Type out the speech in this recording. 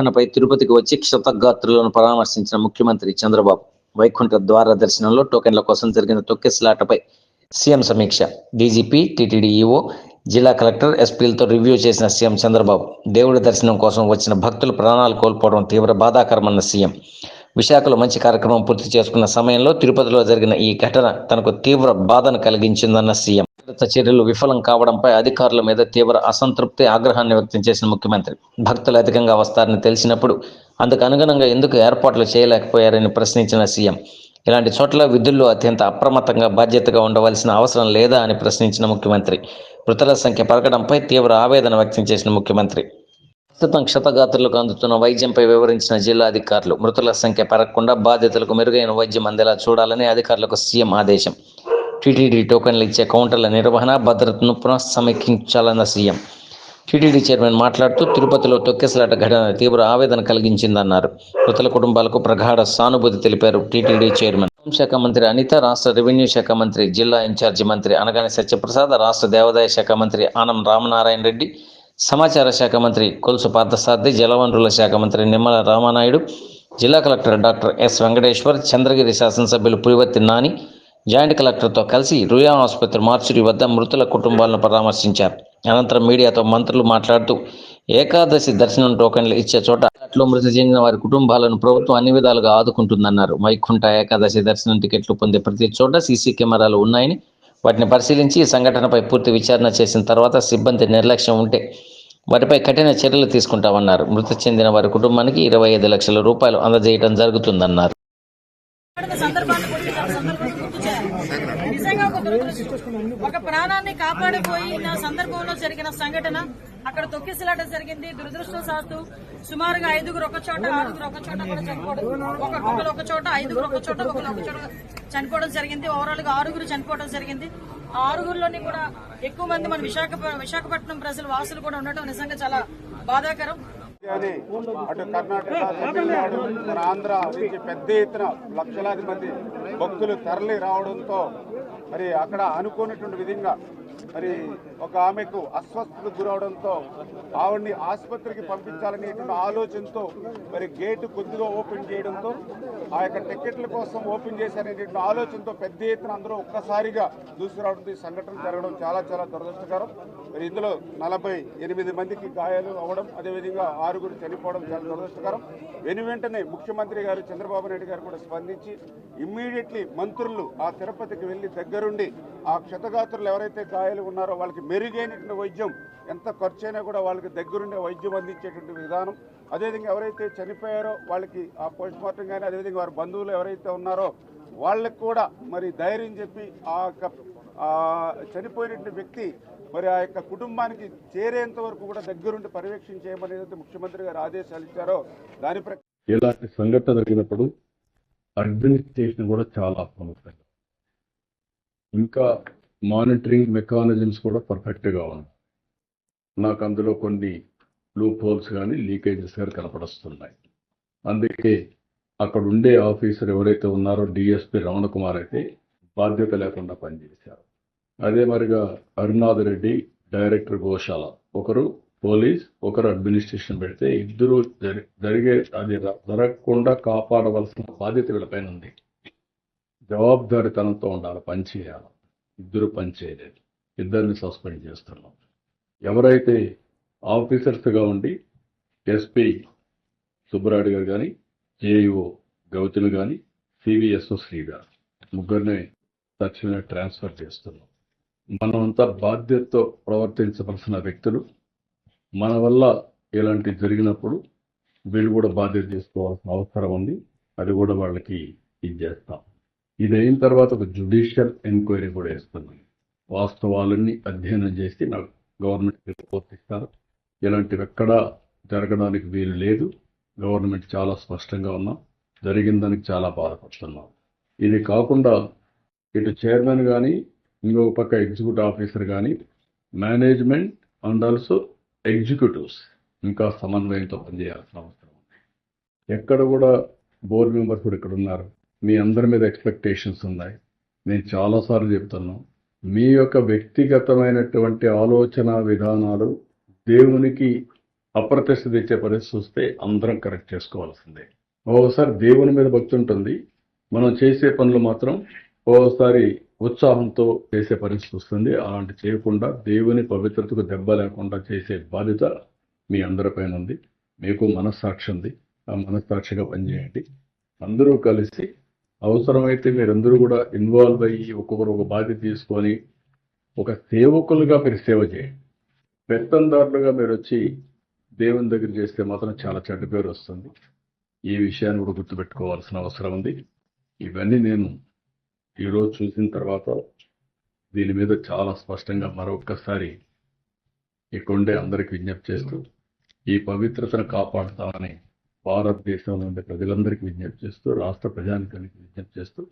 ప్రార్థనపై తిరుపతికి వచ్చి క్షతగాత్రులను పరామర్శించిన ముఖ్యమంత్రి చంద్రబాబు వైకుంఠ ద్వార దర్శనంలో టోకెన్ల కోసం జరిగిన తొక్కిసలాటపై సీఎం సమీక్ష. డీజీపీ టీటీడీఈఓ జిల్లా కలెక్టర్ ఎస్పీలతో రివ్యూ చేసిన సీఎం చంద్రబాబు దేవుడి దర్శనం కోసం వచ్చిన భక్తులు ప్రాణాలు కోల్పోవడం తీవ్ర బాధాకరమన్న సీఎం. విశాఖలో మంచి కార్యక్రమం పూర్తి చేసుకున్న సమయంలో తిరుపతిలో జరిగిన ఈ ఘటన తనకు తీవ్ర బాధను కలిగించిందన్న సీఎం. భద్రతా చర్యలు విఫలం కావడంపై అధికారుల మీద తీవ్ర అసంతృప్తి ఆగ్రహాన్ని వ్యక్తం చేసిన ముఖ్యమంత్రి. భక్తులు అధికంగా వస్తారని తెలిసినప్పుడు అందుకు అనుగుణంగా ఎందుకు ఏర్పాట్లు చేయలేకపోయారని ప్రశ్నించిన సీఎం. ఇలాంటి చోట్ల విధుల్లో అత్యంత అప్రమత్తంగా బాధ్యతగా ఉండవలసిన అవసరం లేదా అని ప్రశ్నించిన ముఖ్యమంత్రి. మృతుల సంఖ్య పెరగడంపై తీవ్ర ఆవేదన వ్యక్తం చేసిన ముఖ్యమంత్రి. ప్రస్తుతం క్షతగాత్రులకు అందుతున్న వైద్యంపై వివరించిన జిల్లా అధికారులు మృతుల సంఖ్య పెరగకుండా బాధితులకు మెరుగైన వైద్యం అందేలా చూడాలని అధికారులకు సీఎం ఆదేశం. టీటీడీ టోకెన్లు ఇచ్చే కౌంటర్ల నిర్వహణ భద్రతను పునఃసమీక్షించాలన్న సీఎం. టీటీడీ చైర్మన్ మాట్లాడుతూ తిరుపతిలో తొక్కిసలాట ఘటన తీవ్ర ఆవేదన కలిగించిందన్నారు. మృతుల కుటుంబాలకు ప్రగాఢ సానుభూతి తెలిపారు టీటీడీ చైర్మన్. శాఖ మంత్రి అనిత రాష్ట్ర రెవెన్యూ శాఖ మంత్రి జిల్లా ఇన్ఛార్జి మంత్రి అనగాని సత్యప్రసాద్ రాష్ట్ర దేవాదాయ శాఖ మంత్రి ఆనం రామనారాయణ రెడ్డి సమాచార శాఖ మంత్రి కొలుసు పార్థసారథి జలవనరుల శాఖ మంత్రి నిమ్మల రామానాయుడు జిల్లా collector doctor S Venkateshwar Chandragiri శాసనసభ్యులు పులివర్తి నాని జాయింట్ కలెక్టర్తో కలిసి రుయాన్ ఆసుపత్రి మార్చురి వద్ద మృతుల కుటుంబాలను పరామర్శించారు. అనంతరం మీడియాతో మంత్రులు మాట్లాడుతూ ఏకాదశి దర్శనం టోకెన్లు ఇచ్చే చోట అట్లు మృతి చెందిన వారి కుటుంబాలను ప్రభుత్వం అన్ని విధాలుగా ఆదుకుంటుందన్నారు. వైకుంఠ ఏకాదశి దర్శనం టికెట్లు పొందే ప్రతి చోట సీసీ కెమెరాలు ఉన్నాయని వాటిని పరిశీలించి ఈ సంఘటనపై పూర్తి విచారణ చేసిన తర్వాత సిబ్బంది నిర్లక్ష్యం ఉంటే వారిపై కఠిన చర్యలు తీసుకుంటామన్నారు. మృతి చెందిన వారి కుటుంబానికి ఇరవై ఐదు లక్షల రూపాయలు అందజేయడం జరుగుతుందన్నారు. ఒక ప్రాణాన్ని కాపాడిపోయిన సందర్భంలో జరిగిన సంఘటన అక్కడ తొక్కిసలాట జరిగింది. దురదృష్టవశాత్తు సుమారుగా ఐదుగురు ఒక చోట ఆరుగురు ఒక చోట కూడా చనిపోవడం ఒక ఒకరు ఒక చోట ఐదుగురు ఒక చోట ఒకరు ఒక చోట చనిపోవడం జరిగింది. ఓవరాల్గా ఆరుగురు చనిపోవడం జరిగింది. ఆ ఆరుగురులోని కూడా ఎక్కువ మంది మన విశాఖ విశాఖపట్నం ప్రజలు వాసులు కూడా ఉండటం నిజంగా చాలా బాధాకరం. కానీ అటు కర్ణాటక తమిళనాడు మన ఆంధ్ర నుంచి పెద్ద ఎత్తున లక్షలాది మంది భక్తులు తరలి రావడంతో మరి అక్కడ అనుకోనటువంటి విధంగా మరి ఒక ఆమెకు అస్వస్థతకు గురవడంతో ఆవిడ్ని ఆసుపత్రికి పంపించాలనేటువంటి ఆలోచనతో మరి గేటు కొద్దిగా ఓపెన్ చేయడంతో ఆ యొక్క టికెట్ల కోసం ఓపెన్ చేశారనేటువంటి ఆలోచనతో పెద్ద ఎత్తున అందరూ ఒక్కసారిగా దూసుకురావడంతో ఈ సంఘటన జరగడం చాలా చాలా దురదృష్టకరం. మరి ఇందులో నలభై ఎనిమిది మందికి గాయాలు అవ్వడం అదేవిధంగా ఆరుగురు చనిపోవడం చాలా దురదృష్టకరం. వెను వెంటనే ముఖ్యమంత్రి గారు చంద్రబాబు నాయుడు గారు కూడా స్పందించి ఇమ్మీడియట్లీ మంత్రులు ఆ తిరుపతికి వెళ్ళి దగ్గరుండి ఆ క్షతగాత్రులు ఎవరైతే గాయాలు ఉన్నారో వాళ్ళకి మెరుగైనటువంటి వైద్యం ఎంత ఖర్చైనా కూడా వాళ్ళకి దగ్గరుండే వైద్యం అందించేటువంటి విధానం. అదేవిధంగా ఎవరైతే చనిపోయారో వాళ్ళకి ఆ పోస్ట్ మార్టం కానీ అదేవిధంగా వారి బంధువులు ఎవరైతే ఉన్నారో వాళ్ళకి కూడా మరి ధైర్యం చెప్పి ఆ చనిపోయినటువంటి వ్యక్తి మరి ఆ యొక్క కుటుంబానికి చేరేంత వరకు కూడా దగ్గరుండి పర్యవేక్షణ చేయమని ఏదైతే ముఖ్యమంత్రి గారు ఆదేశాలు ఇచ్చారో దాని ప్రకారం ఇలాంటి సంఘటన జరిగినప్పుడు అడ్మినిస్ట్రేషన్ కూడా చాలా అప్రమత్తంగా ఇంకా మానిటరింగ్ మెకానిజమ్స్ కూడా పర్ఫెక్ట్గా ఉన్నాయి. నాకు అందులో కొన్ని లూప్ హోల్స్ కానీ లీకేజెస్ కానీ కనపడుస్తున్నాయి. అందుకే అక్కడ ఉండే ఆఫీసర్ ఎవరైతే ఉన్నారో డిఎస్పి రమణ కుమార్ అయితే బాధ్యత లేకుండా పనిచేశారు. అదే మరిగా అరుణాథ్ రెడ్డి డైరెక్టర్ గోశాల. ఒకరు పోలీస్ ఒకరు అడ్మినిస్ట్రేషన్ పెడితే ఇద్దరు జరిగే అది జరగకుండా కాపాడవలసిన బాధ్యత వీళ్ళపైన ఉంది. జవాబుదారితనంతో ఉండాలి పని చేయాలి. ఇద్దరు పని చేయలేదు. ఇద్దరిని సస్పెండ్ చేస్తున్నాం. ఎవరైతే ఆఫీసర్స్గా ఉండి ఎస్పీ సుబ్బరాయుడు గారు కానీ జేఈఓ గౌతమి కానీ సివిఎస్ఓ శ్రీ గారు ముగ్గురిని తక్షణమే ట్రాన్స్ఫర్ చేస్తున్నాం. మనమంతా బాధ్యతతో ప్రవర్తించవలసిన వ్యక్తులు. మన వల్ల ఇలాంటి జరిగినప్పుడు వీళ్ళు కూడా బాధ్యత తీసుకోవాల్సిన అవసరం ఉంది. అది కూడా వాళ్ళకి ఇది చేస్తాం. ఇది అయిన తర్వాత ఒక జుడిషియల్ ఎంక్వైరీ కూడా వేస్తుంది వాస్తవాలన్నీ అధ్యయనం చేసి నాకు గవర్నమెంట్ రిపోర్ట్ ఇస్తారు. ఇలాంటివి ఎక్కడా జరగడానికి వీలు లేదు. గవర్నమెంట్ చాలా స్పష్టంగా ఉన్నాం. జరిగిన దానికి చాలా బాధపడుతున్నాం. ఇది కాకుండా ఇటు చైర్మన్ కానీ ఇంకొక పక్క ఎగ్జిక్యూటివ్ ఆఫీసర్ కానీ మేనేజ్మెంట్ అండ్ ఆల్సో ఎగ్జిక్యూటివ్స్ ఇంకా సమన్వయంతో పనిచేయాల్సిన అవసరం ఉంది. ఎక్కడ కూడా బోర్డు మెంబర్స్ కూడా ఇక్కడ ఉన్నారు. మీ అందరి మీద ఎక్స్పెక్టేషన్స్ ఉన్నాయి. నేను చాలాసార్లు చెప్తున్నాను మీ యొక్క వ్యక్తిగతమైనటువంటి ఆలోచన విధానాలు దేవునికి అప్రతిష్ట తెచ్చే పరిస్థితి వస్తే అందరం కరెక్ట్ చేసుకోవాల్సిందే. ఒకసారి దేవుని మీద భక్తి ఉంటుంది. మనం చేసే పనులు మాత్రం ఓసారి ఉత్సాహంతో చేసే పరిస్థితి వస్తుంది. అలాంటి చేయకుండా దేవుని పవిత్రతకు దెబ్బ లేకుండా చేసే బాధ్యత మీ అందరిపైన ఉంది. మీకు మనస్సాక్షి ఉంది. ఆ మనస్సాక్షిగా పనిచేయండి. అందరూ కలిసి అవసరమైతే మీరందరూ కూడా ఇన్వాల్వ్ అయ్యి ఒక్కొక్కరు ఒక బాధ్యత తీసుకొని ఒక సేవకులుగా మీరు సేవ చేయండి. పెత్తందారులుగా మీరు వచ్చి దేవుని దగ్గర చేస్తే మాత్రం చాలా చెడ్డ పేరు వస్తుంది. ఈ విషయాన్ని కూడా గుర్తుపెట్టుకోవాల్సిన అవసరం ఉంది. ఇవన్నీ నేను ఈరోజు చూసిన తర్వాత దీని మీద చాలా స్పష్టంగా మరొక్కసారి ఇక్కడుండే అందరికి విజ్ఞప్తి చేస్తూ ఈ పవిత్రతను కాపాడుతామని భారతదేశంలో ఉండే ప్రజలందరికీ విజ్ఞప్తి చేస్తూ రాష్ట్ర ప్రజానికానికి విజ్ఞప్తి చేస్తూ